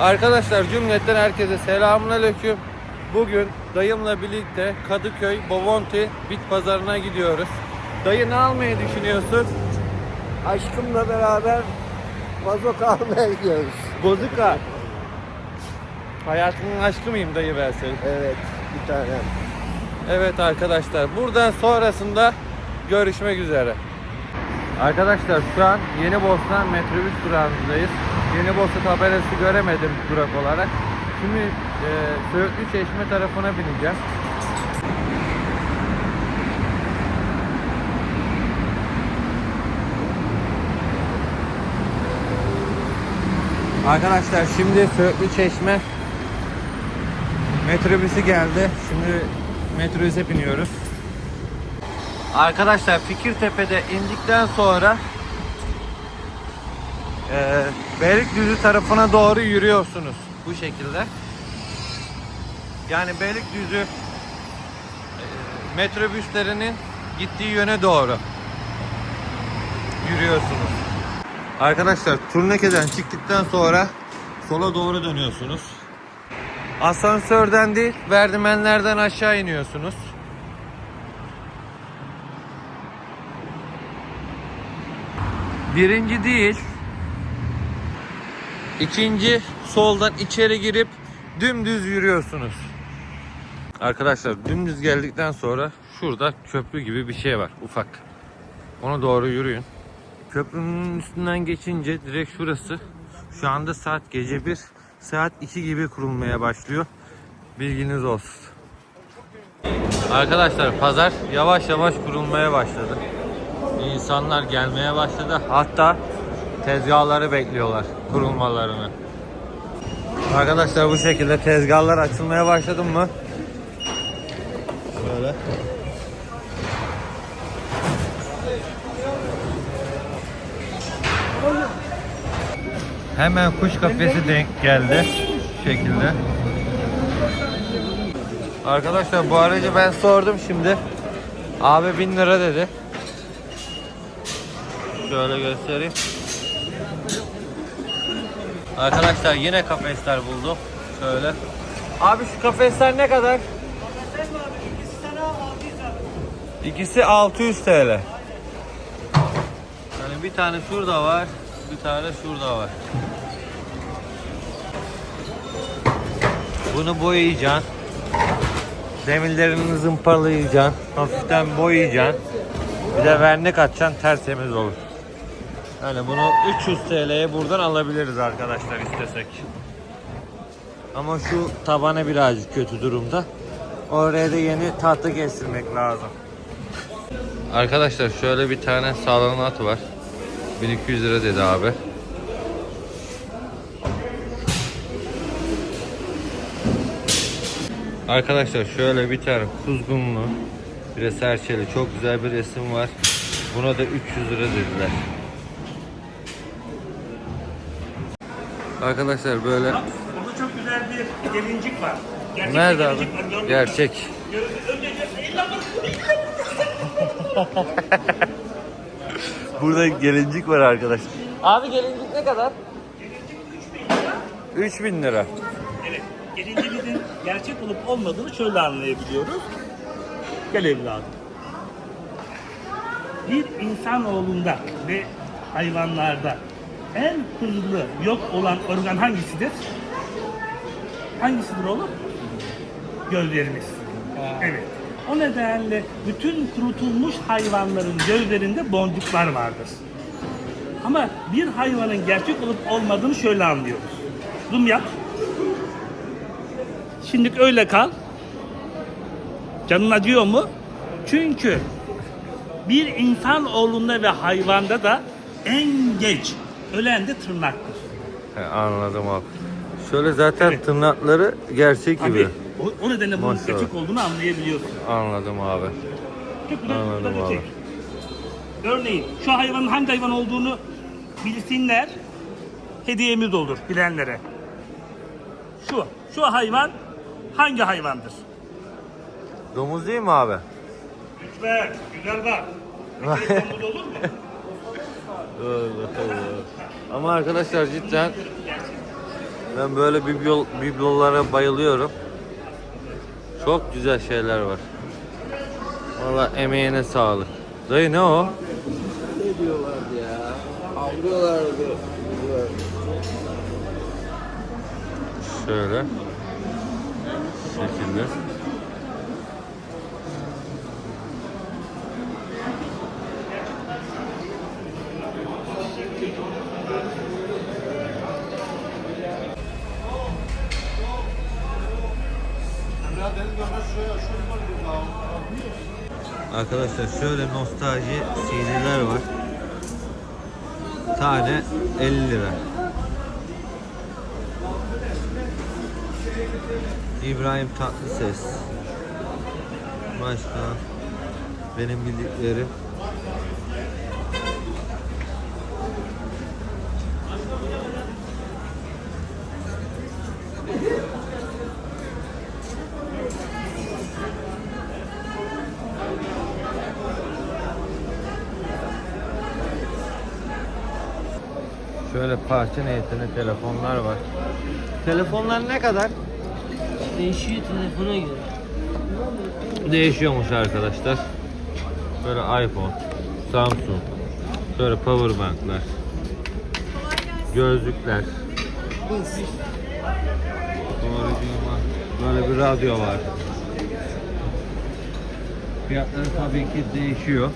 Arkadaşlar cümletten herkese selamünaleyküm. Bugün dayımla birlikte Kadıköy Bovonti Bit Pazarına gidiyoruz. Dayı ne almayı düşünüyorsun? Aşkımla beraber vazo almaya gidiyoruz. Bozuka. Hayatının aşkı mıyım dayı ben senin? Evet, bir tane. Evet arkadaşlar buradan sonrasında görüşmek üzere. Arkadaşlar şu an Yeni Bosna metrobüs durağındayız. Yeni Bosna tabelası göremedim durak olarak. Şimdi e, Söğütlü Çeşme tarafına bineceğim. Arkadaşlar şimdi Söğütlü Çeşme metrobüsü geldi. Şimdi metrobüse biniyoruz. Arkadaşlar Fikirtepe'de indikten sonra eee Beylikdüzü tarafına doğru yürüyorsunuz bu şekilde. Yani Beylikdüzü eee, metrobüslerinin gittiği yöne doğru yürüyorsunuz. Arkadaşlar turnekeden çıktıktan sonra sola doğru dönüyorsunuz. Asansörden değil, verdimenlerden aşağı iniyorsunuz. Birinci değil. İkinci soldan içeri girip dümdüz yürüyorsunuz. Arkadaşlar dümdüz geldikten sonra şurada köprü gibi bir şey var ufak. Ona doğru yürüyün. Köprünün üstünden geçince direkt şurası. Şu anda saat gece 1, saat 2 gibi kurulmaya başlıyor. Bilginiz olsun. Arkadaşlar pazar yavaş yavaş kurulmaya başladı. İnsanlar gelmeye başladı. Hatta tezgahları bekliyorlar kurulmalarını. Arkadaşlar bu şekilde tezgahlar açılmaya başladı mı? Şöyle. Hemen kuş kafesi denk geldi. Şu şekilde. Arkadaşlar bu aracı ben sordum şimdi. Abi 1000 lira dedi. Şöyle göstereyim. Arkadaşlar yine kafesler buldum. Şöyle. Abi şu kafesler ne kadar? İkisi 600 TL. Yani bir tane şurada var, bir tane şurada var. Bunu boyayacaksın. Demirlerini zımparalayacaksın. Hafiften boyayacaksın. Bir de vernik atacaksın tertemiz olur. Yani bunu 300 TL'ye buradan alabiliriz arkadaşlar istesek. Ama şu tabanı birazcık kötü durumda. Oraya da yeni tahta kestirmek lazım. Arkadaşlar şöyle bir tane sağlanan at var. 1200 lira dedi abi. Arkadaşlar şöyle bir tane kuzgunlu bir serçeli çok güzel bir resim var. Buna da 300 lira dediler. Arkadaşlar böyle Bak burada çok güzel bir gelincik var. Gerçek nerede bir abi? gelincik var, gördün mü? Gerçek. Gördün. Burada gelincik var arkadaşlar. Abi gelincik ne kadar? 3000 lira. Evet. Gelincimizin gerçek olup olmadığını şöyle anlayabiliyoruz. Gel evladım. Bir insanoğlunda ve hayvanlarda en hızlı yok olan organ hangisidir? Hangisidir oğlum? Gözlerimiz. Evet. O nedenle bütün kurutulmuş hayvanların gözlerinde boncuklar vardır. Ama bir hayvanın gerçek olup olmadığını şöyle anlıyoruz. Zoom yap. Şimdi öyle kal. Canın acıyor mu? Çünkü bir insan oğlunda ve hayvanda da en geç ölen de tırnaktır. He, anladım abi. Şöyle zaten Evet. tırnakları gerçek gibi. Tabii. O, o nedenle bunun Maşallah. gerçek olduğunu anlayabiliyorsun. Anladım abi. Anladım abi. çek. Örneğin şu hayvanın hangi hayvan olduğunu bilsinler. Hediyemiz olur bilenlere. Şu, şu hayvan hangi hayvandır? Domuz değil mi abi? Lütfen, güzel bak. Bir domuz olur mu? Ama arkadaşlar cidden Ben böyle biblo, biblolara bayılıyorum. Çok güzel şeyler var. Valla emeğine sağlık. Dayı ne o? Ne diyorlardı ya? Avlıyorlardı. Şöyle. Şekilde. Arkadaşlar şöyle nostalji CD'ler var. Tane 50 lira. İbrahim Tatlıses. Başka benim bildiklerim. Şöyle parça niyetine telefonlar var. Telefonlar ne kadar? Değişiyor telefona göre. Değişiyormuş arkadaşlar. Böyle iPhone, Samsung, şöyle powerbanklar, gözlükler. Doğru diyorum Böyle bir radyo var. Fiyatları tabii ki değişiyor.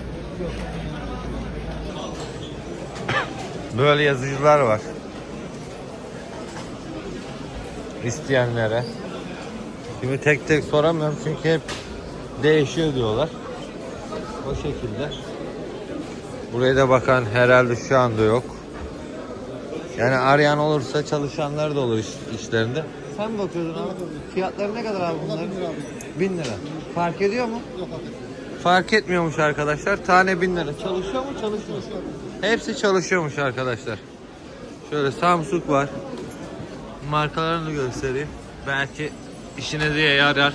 Böyle yazıcılar var. İsteyenlere. Şimdi tek tek soramıyorum çünkü hep değişiyor diyorlar. O şekilde. Buraya da bakan herhalde şu anda yok. Yani arayan olursa çalışanlar da olur iş- işlerinde. Sen mi bakıyordun abi? Fiyatları ne kadar abi bunların? 1000 lira. Fark ediyor mu? Yok Fark etmiyormuş arkadaşlar. Tane 1000 lira. Çalışıyor mu? Çalışmıyor. Hepsi çalışıyormuş arkadaşlar. Şöyle Samsung var. Markalarını göstereyim. Belki işinize yarar.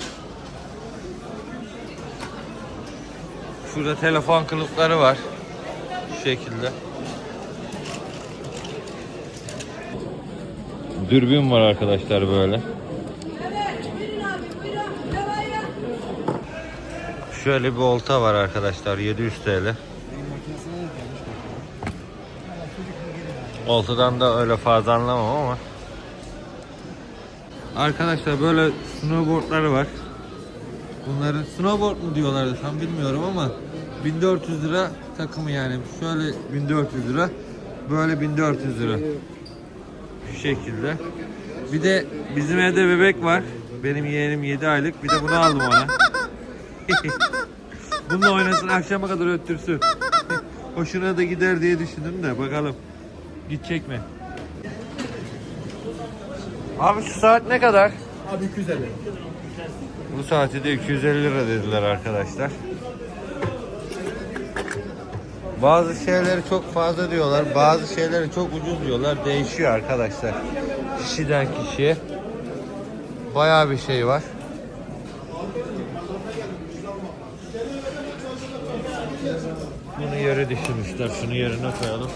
Şurada telefon kılıfları var. Şu şekilde. Dürbün var arkadaşlar böyle. Şöyle bir olta var arkadaşlar 700 TL. Oltadan da öyle fazla anlamam ama. Arkadaşlar böyle snowboardları var. Bunların snowboard mu diyorlardı tam bilmiyorum ama 1400 lira takımı yani. Şöyle 1400 lira. Böyle 1400 lira. Şu şekilde. Bir de bizim evde bebek var. Benim yeğenim 7 aylık. Bir de bunu aldım ona. Bununla oynasın akşama kadar öttürsün. Hoşuna da gider diye düşündüm de bakalım. Gidecek mi? Abi şu saat ne kadar? Abi 250. Bu saati de 250 lira dediler arkadaşlar. Bazı şeyleri çok fazla diyorlar, bazı şeyleri çok ucuz diyorlar. Değişiyor arkadaşlar. Kişiden kişiye. Bayağı bir şey var. Bunu yere düşürmüşler. Şunu yerine koyalım.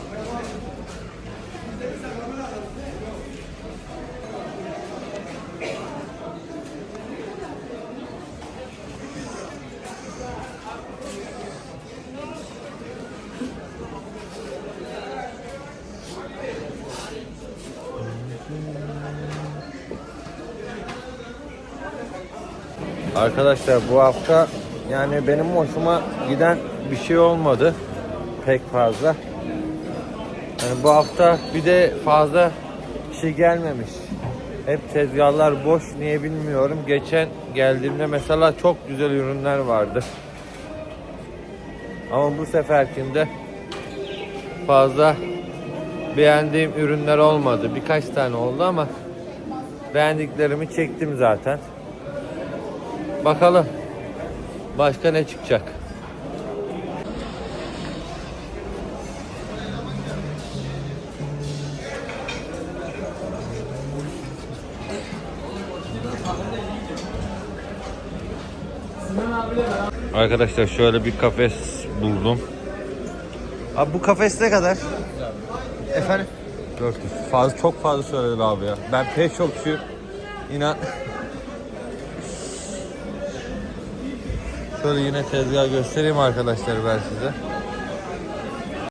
Arkadaşlar bu hafta yani benim hoşuma giden bir şey olmadı pek fazla. Yani bu hafta bir de fazla kişi gelmemiş. Hep tezgahlar boş niye bilmiyorum. Geçen geldiğimde mesela çok güzel ürünler vardı. Ama bu seferkinde fazla beğendiğim ürünler olmadı. Birkaç tane oldu ama beğendiklerimi çektim zaten. Bakalım başka ne çıkacak. Arkadaşlar şöyle bir kafes buldum. Abi bu kafes ne kadar? Efendim? 400. Fazla, çok fazla söyledin abi ya. Ben pek çok şu inan Şöyle yine tezgah göstereyim arkadaşlar ben size.